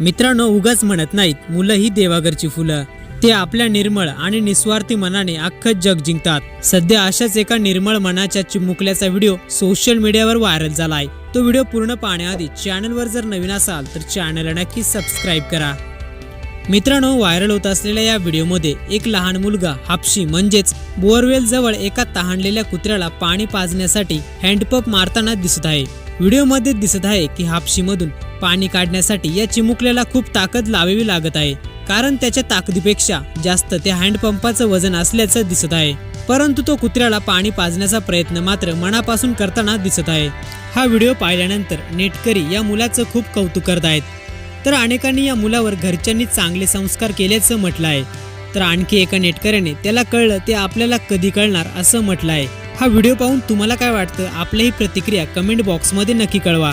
मित्रांनो उगाच म्हणत नाहीत मुलं ही देवाघरची फुलं. ते आपल्या निर्मळ आणि निस्वार्थी मनाने अख्खं जग जिंकतात. सध्या अशाच एका निर्मळ मनाच्या चिमुकल्याचा व्हिडिओ सोशल मीडियावर व्हायरल झाला आहे तो व्हिडिओ पूर्ण पाहण्याआधी चॅनलवर जर नवीन असाल तर चॅनलला नक्की सबस्क्राईब करा. मित्रांनो व्हायरल होत असलेल्या या व्हिडिओमध्ये एक लहान मुलगा हापशी म्हणजेच बोअरवेल जवळ एका तहानलेल्या कुत्र्याला पाणी पाजण्यासाठी हँडपंप मारताना दिसत आहे. व्हिडिओमध्ये दिसत आहे की हापशीमधून पाणी काढण्यासाठी या चिमुकल्याला खूप ताकद लावावी लागत आहे. कारण त्याच्या ताकदीपेक्षा जास्त त्या हँडपंपाचं वजन असल्याचं दिसत आहे. परंतु तो कुत्र्याला पाणी पाजण्याचा प्रयत्न मात्र मनापासून करताना दिसत आहे. हा व्हिडिओ पाहिल्यानंतर नेटकरी या मुलाचं खूप कौतुक करत आहेत. तर अनेकांनी या मुलावर घरच्यांनी चांगले संस्कार केल्याचं म्हटलं आहे. तर आणखी एका नेटकऱ्याने त्याला कळलं ते आपल्याला कधी कळणार असं म्हटलं आहे हा व्हिडिओ पाहून तुम्हाला काय वाटतं? आपल्याही प्रतिक्रिया कमेंट बॉक्समध्ये नक्की कळवा.